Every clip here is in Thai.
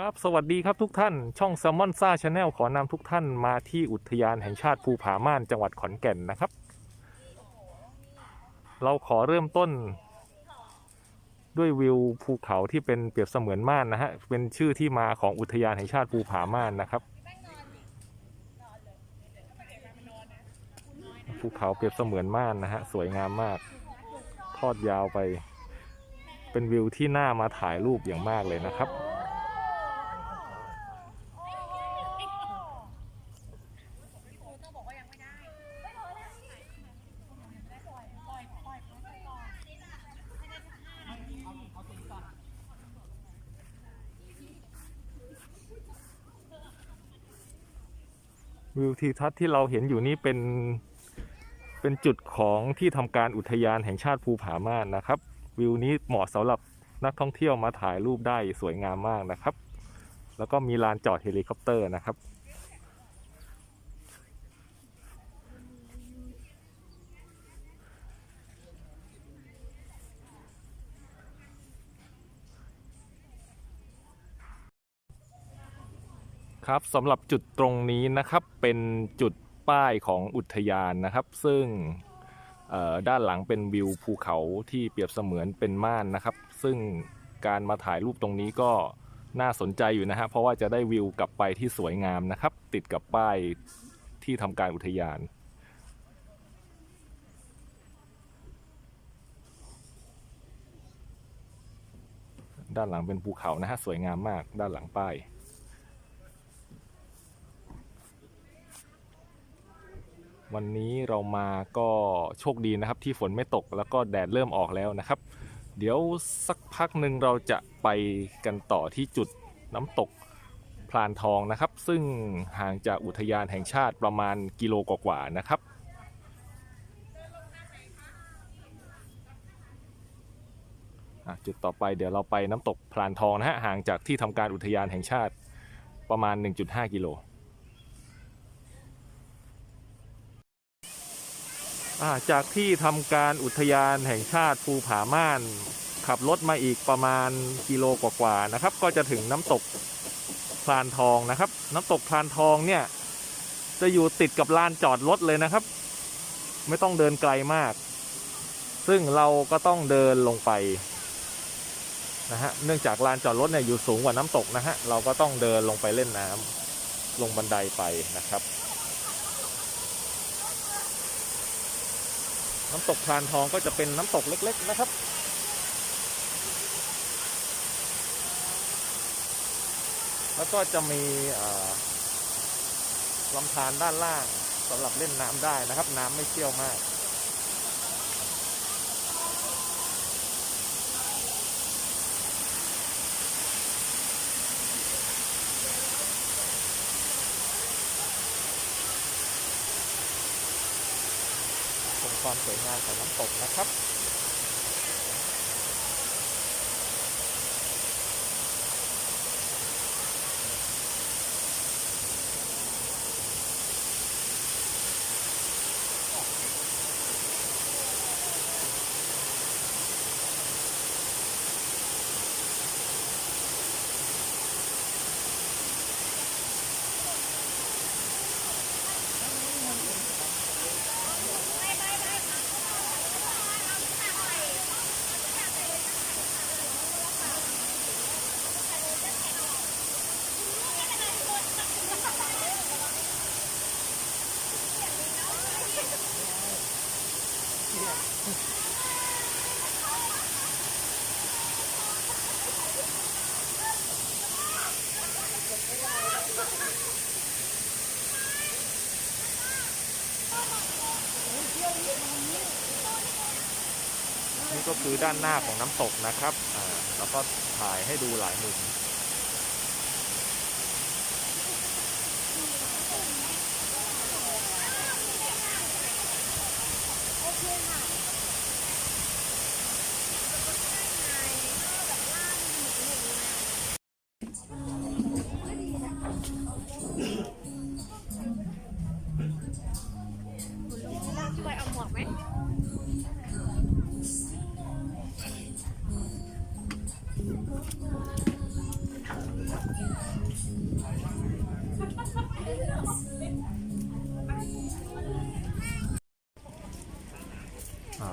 ครับสวัสดีครับทุกท่านช่อง s ซ l m o n ซ่าชาแนลขอนำทุกท่านมาที่อุทยานแห่งชาติภูผาม่านจังหวัดขอนแก่นนะครับ เราขอเริ่มต้น ด้วยวิวภูเขาที่เป็นเปรียบเสมือนม่านนะฮะเป็นชื่อที่มาของอุทยานแห่งชาติภูผาม่านนะครับ ภูเขาเปรียบเสมือนม่านนะฮะสวยงามมากทอดยาวไป เป็นวิวที่น่ามาถ่ายรูปอย่างมากเลยนะครับ วิวทิวทัศน์ที่เราเห็นอยู่นี้เป็นเป็นจุดของที่ทำการอุทยานแห่งชาติภูผาม่านนะครับ วิวนี้เหมาะสำหรับนักท่องเที่ยวมาถ่ายรูปได้สวยงามมากนะครับ แล้วก็มีลานจอดเฮลิคอปเตอร์นะครับ ครับสำหรับจุดตรงนี้นะครับเป็นจุดป้ายของอุทยานนะครับ ซึ่งด้านหลังเป็นวิวภูเขาที่เปรียบเสมือนเป็นม่านนะครับ ซึ่งการมาถ่ายรูปตรงนี้ก็น่าสนใจอยู่นะฮะเพราะว่าจะได้วิวกลับไปที่สวยงามนะครับ ติดกับป้ายที่ทำการอุทยานด้านหลังเป็นภูเขานะฮะสวยงามมากด้านหลังป้าย วันนี้เรามาก็โชคดีนะครับ ที่ฝนไม่ตกแล้วก็แดดเริ่มออกแล้วนะครับ เดี๋ยวสักพักหนึ่งเราจะไปกันต่อที่จุดน้ำตกพลานทองนะครับ ซึ่งห่างจากอุทยานแห่งชาติประมาณกิโลกว่าๆนะครับจุดต่อไปเดี๋ยวเราไปน้ำตกพลานทองนะฮะห่างจากที่ทำการอุทยานแห่งชาติประมาณ 1.5 กิโล อ่า จากที่ทำการอุทยานแห่งชาติภูผาม่าน ขับรถมาอีกประมาณกิโลกว่าๆนะครับ ก็จะถึงน้ำตกพลานทองนะครับ น้ำตกพลานทองเนี่ย จะอยู่ติดกับลานจอดรถเลยนะครับ ไม่ต้องเดินไกลมาก ซึ่งเราก็ต้องเดินลงไปนะฮะเนื่องจากลานจอดรถเนี่ยอยู่สูงกว่าน้ำตกนะฮะเราก็ต้องเดินลงไปเล่นน้ำลงบันไดไปนะครับ น้ำตกพรานทองก็จะเป็นน้ำตกเล็ก ๆ นะครับ แล้วก็จะมีลำธารด้านล่างสำหรับเล่นน้ำได้นะครับ น้ำไม่เชี่ยวมาก ความสวยงามของน้ำตกนะครับ นี่ก็คือด้านหน้าของน้ำตกนะครับแล้วก็ถ่ายให้ดูหลายมุม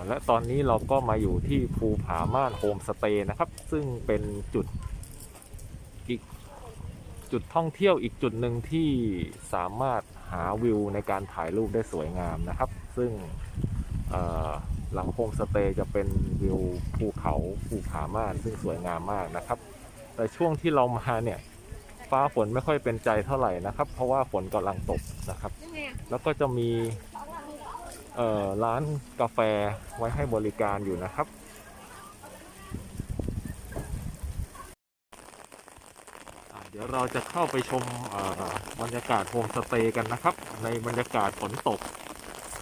และตอนนี้เราก็มาอยู่ที่ภูผาม่านโฮมสเตย์นะครับ ซึ่งเป็นจุดอีกจุดท่องเที่ยวอีกจุดหนึ่งที่สามารถหาวิวในการถ่ายรูปได้สวยงามนะครับ ซึ่งหลังโฮมสเตย์จะเป็นวิวภูเขาภูผาม่านซึ่งสวยงามมากนะครับ แต่ช่วงที่เรามาเนี่ย ฟ้าฝนไม่ค่อยเป็นใจเท่าไหร่นะครับ เพราะว่าฝนกำลังตกนะครับ แล้วก็จะมีเอ่อร้านกาแฟไว้ให้บริการอยู่นะครับ เดี๋ยวเราจะเข้าไปชมบรรยากาศโฮมสเตย์กันนะครับ ในบรรยากาศฝนตก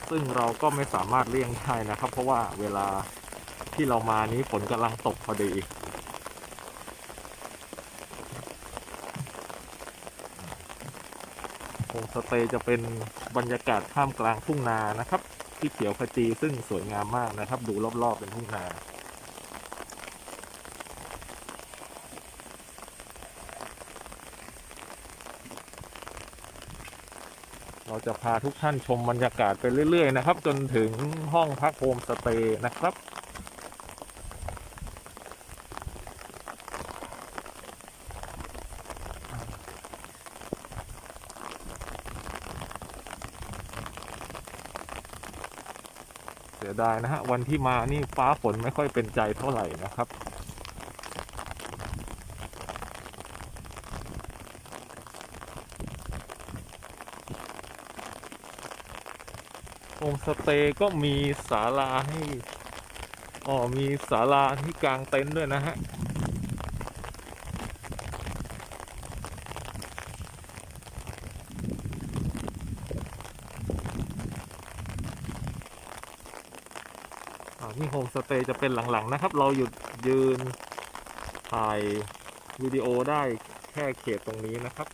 ซึ่งเราก็ไม่สามารถเลี่ยงได้นะครับ เพราะว่าเวลาที่เรามานี้ฝนกำลังตกพอดี โฮม สเตย์จะเป็นบรรยากาศท่ามกลางทุ่งนานะครับ ที่เขียวขจีซึ่งสวยงามมากนะครับ ดูรอบๆเป็นทุ่งนาเราจะพาทุกท่านชมบรรยากาศไปเรื่อย ๆ นะครับ จนถึงห้องพักโฮมสเตย์นะครับ ดายนะฮะ วันที่มานี่ฟ้าฝนไม่ค่อยเป็นใจเท่าไหร่นะครับ โฮมสเตย์ก็มีศาลาให้ อ๋อ มีศาลาที่กลางเต็นท์ด้วยนะฮะ ที่โฮมสเตย์จะเป็นหลังๆนะครับ เราหยุดยืนถ่ายวิดีโอได้แค่เขตตรงนี้นะครับ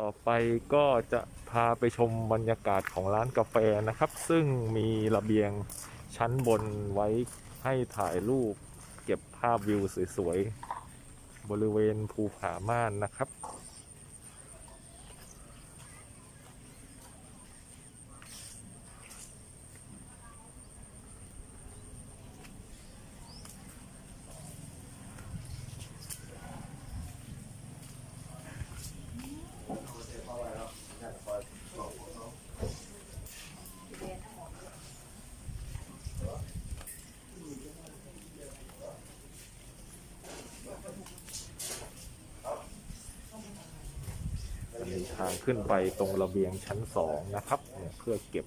ต่อไปก็จะพาไปชมบรรยากาศของร้านกาแฟนะครับ ซึ่งมีระเบียงชั้นบนไว้ให้ถ่ายรูป เก็บภาพวิวสวยๆ บริเวณภูผาม่านนะครับ ทางขึ้นไปตรงระเบียงชั้นสองนะครับเพื่อเก็บ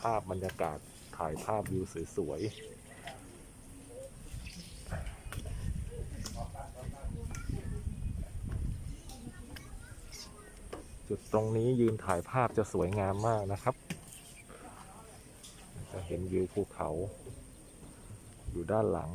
ภาพบรรยากาศถ่ายภาพวิวสวยๆ จุดตรงนี้ยืนถ่ายภาพจะสวยงามมากนะครับ จะเห็นวิวภูเขา อยู่ด้านหลัง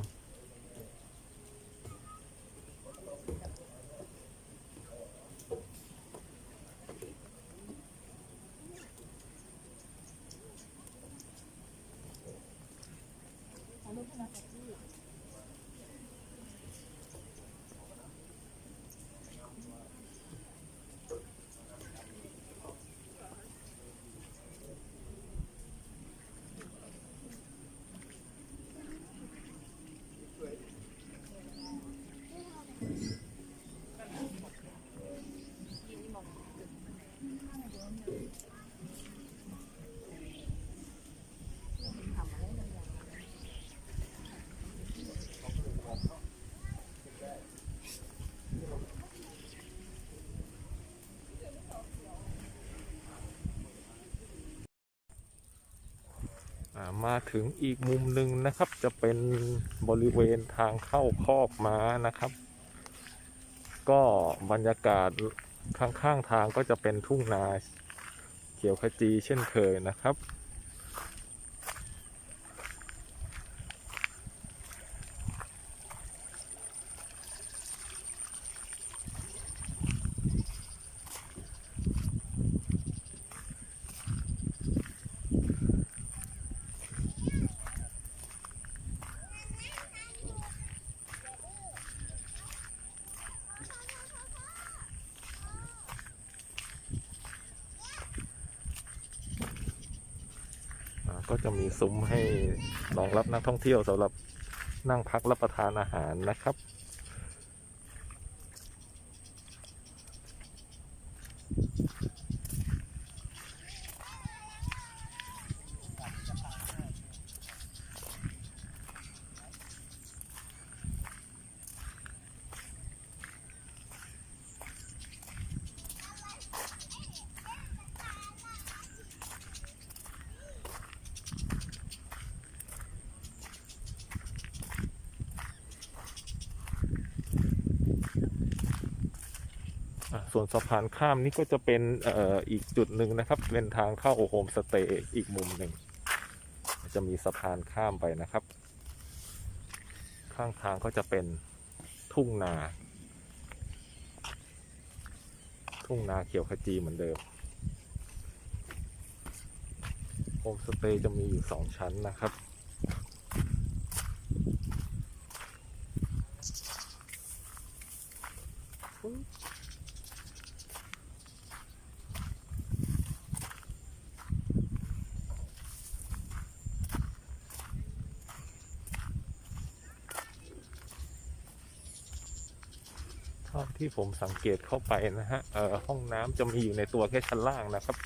มาถึงอีกมุมหนึ่งนะครับจะเป็นบริเวณทางเข้าคอกม้านะครับ ก็บรรยากาศข้างๆทางก็จะเป็นทุ่งนาเขียวขจีเช่นเคยนะครับ ก็จะมีซุ้มให้รองรับนักท่องเที่ยวสำหรับนั่งพักรับประทานอาหารนะครับ ส่วนสะพานข้ามนี่ก็จะเป็นอออีกจุดหนึ่งนะครับ เป็นทางเข้าโฮมสเตย์อีกมุมหนึ่ง จะมีสะพานข้ามไปนะครับ ข้างทางก็จะเป็นทุ่งนา ทุ่งนาเขียวขจีเหมือนเดิมโฮมสเตย์จะมีอยู่สองชั้นนะครับ เที่ผมสังเกตเข้าไปนะฮะเอ่อห้องน้ำจะมีอยู่ในตัวแค่ชั้นล่างนะครับ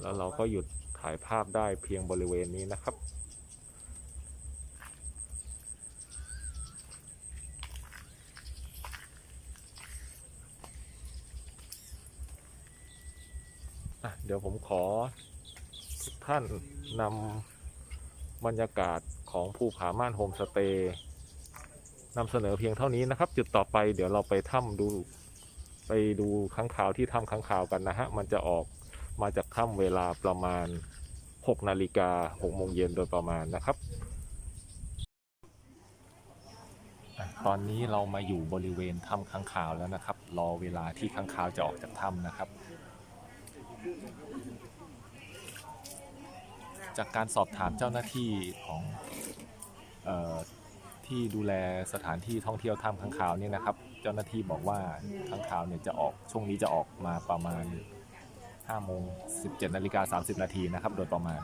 แล้วเราก็หยุดถ่ายภาพได้เพียงบริเวณนี้นะครับ เดี๋ยวผมขอทุกท่านนำบรรยากาศของภูผาม่านโฮมสเตย์นำเสนอเพียงเท่านี้นะครับ จุดต่อไปเดี๋ยวเราไปถ้ำดูไปดูค้างคาวที่ถ้ำค้างคาวกันนะฮะ มันจะออกมาจากถ้ำเวลาประมาณ 6 นาฬิกา6โมงเย็นโดยประมาณนะครับ ตอนนี้เรามาอยู่บริเวณถ้ำค้างคาวแล้วนะครับ รอเวลาที่ค้างคาวจะออกจากถ้ำนะครับ จากการสอบถามเจ้าหน้าที่ของออที่ดูแลสถานที่ท่องเที่ยวถ้ำค้างคาวเนี่ยนะครับ เจ้าหน้าที่บอกว่าค้างคาวเนี่ยจะออกช่วงนี้จะออกมาประมาณ5โมง17นาฬิกา30 นาทีนะครับ โดยประมาณ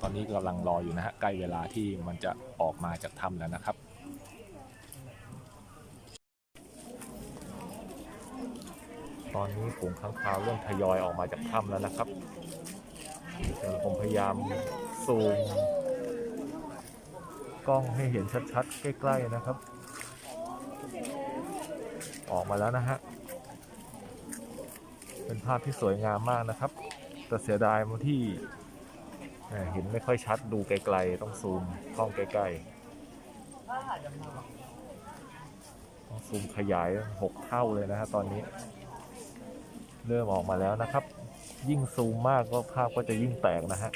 ตอนนี้กำลังรออยู่นะฮะใกล้เวลาที่มันจะออกมาจากถ้ำแล้วนะครับ ตอนนี้ฝูงค้างคาวเริ่มทยอยออกมาจากถ้ำแล้วนะครับผมพยายามซูมกล้องให้เห็นชัดๆ ใกล้ ๆ นะครับ ออกมาแล้วนะฮะ เป็นภาพที่สวยงามมากนะครับ แต่เสียดายมันที่เอ่อเห็นไม่ค่อยชัดดูไกล ๆ ต้องซูมกล้องใกล้ๆ ต้องซูมขยายหกเท่าเลยนะฮะตอนนี้ เริ่มออกมาแล้วนะครับ ยิ่งซูมมากก็ภาพก็จะยิ่งแตกนะฮะ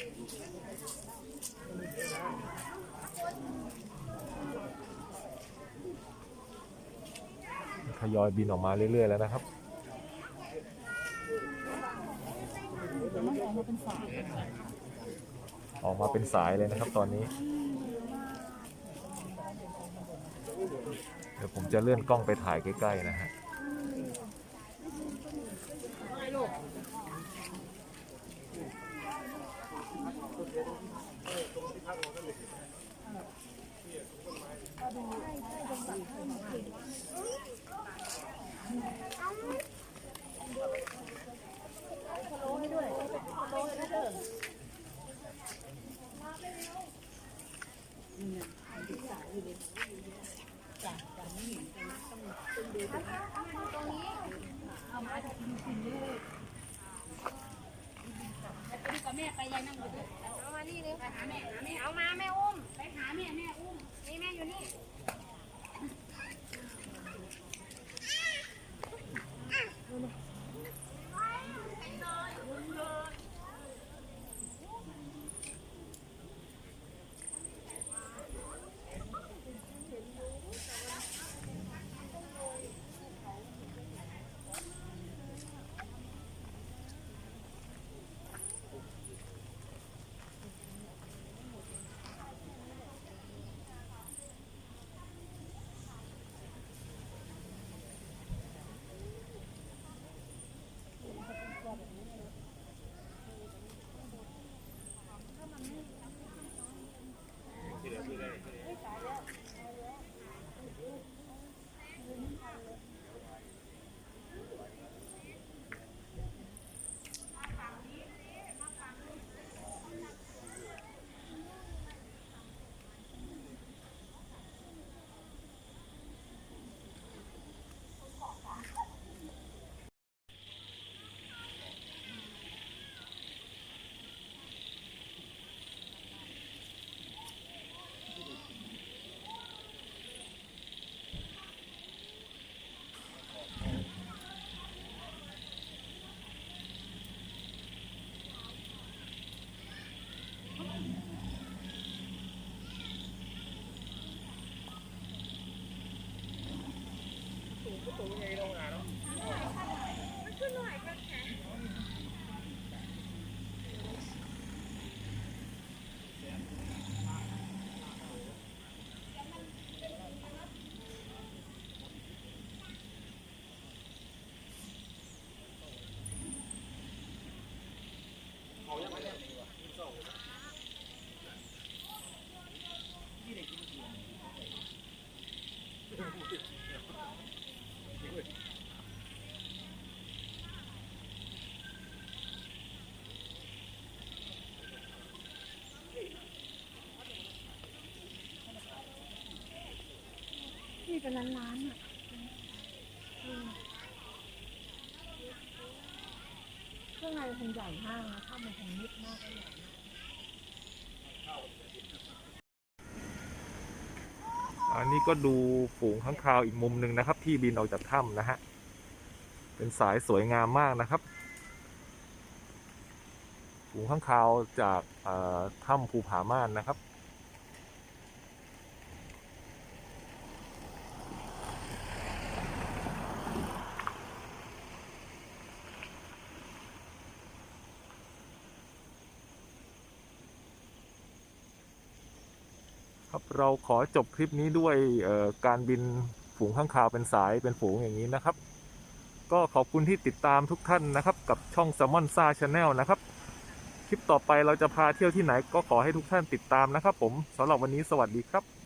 ทยอยบินออกมาเรื่อย ๆ แล้วนะครับออกมาเป็นสายเลยนะครับตอนนี้ เดี๋ยวผมจะเลื่อนกล้องไปถ่ายใกล้ ๆ นะฮะ ไปยายนั่งอยู่ด้วยเอามานี่เลยไปหาแม่หาแม่เอามาแม่อุ้มไปหาแม่แม่อุ้มนี่แม่อยู่นี่ นี่เป็นล้านล้านอะเครื่องในคงใหญ่มากนะามันคงนิดมากเลยอันนี้ก็ดูฝูงข้างคาวอีกมุมหนึ่งนะครับ ที่บินออกจากถ้ำนะฮะ เป็นสายสวยงามมากนะครับ ฝูงข้างคาวจากถ้ำภูผาม่านนะครับ เราขอจบคลิปนี้ด้วยการบินฝูงข้างคาวเป็นสายเป็นฝูงอย่างนี้นะครับ ก็ขอบคุณที่ติดตามทุกท่านนะครับ กับช่อง s ซ m o n s a Channel นะครับ คลิปต่อไปเราจะพาเที่ยวที่ไหนก็ขอให้ทุกท่านติดตามนะครับ ผมสำหรับวันนี้สวัสดีครับ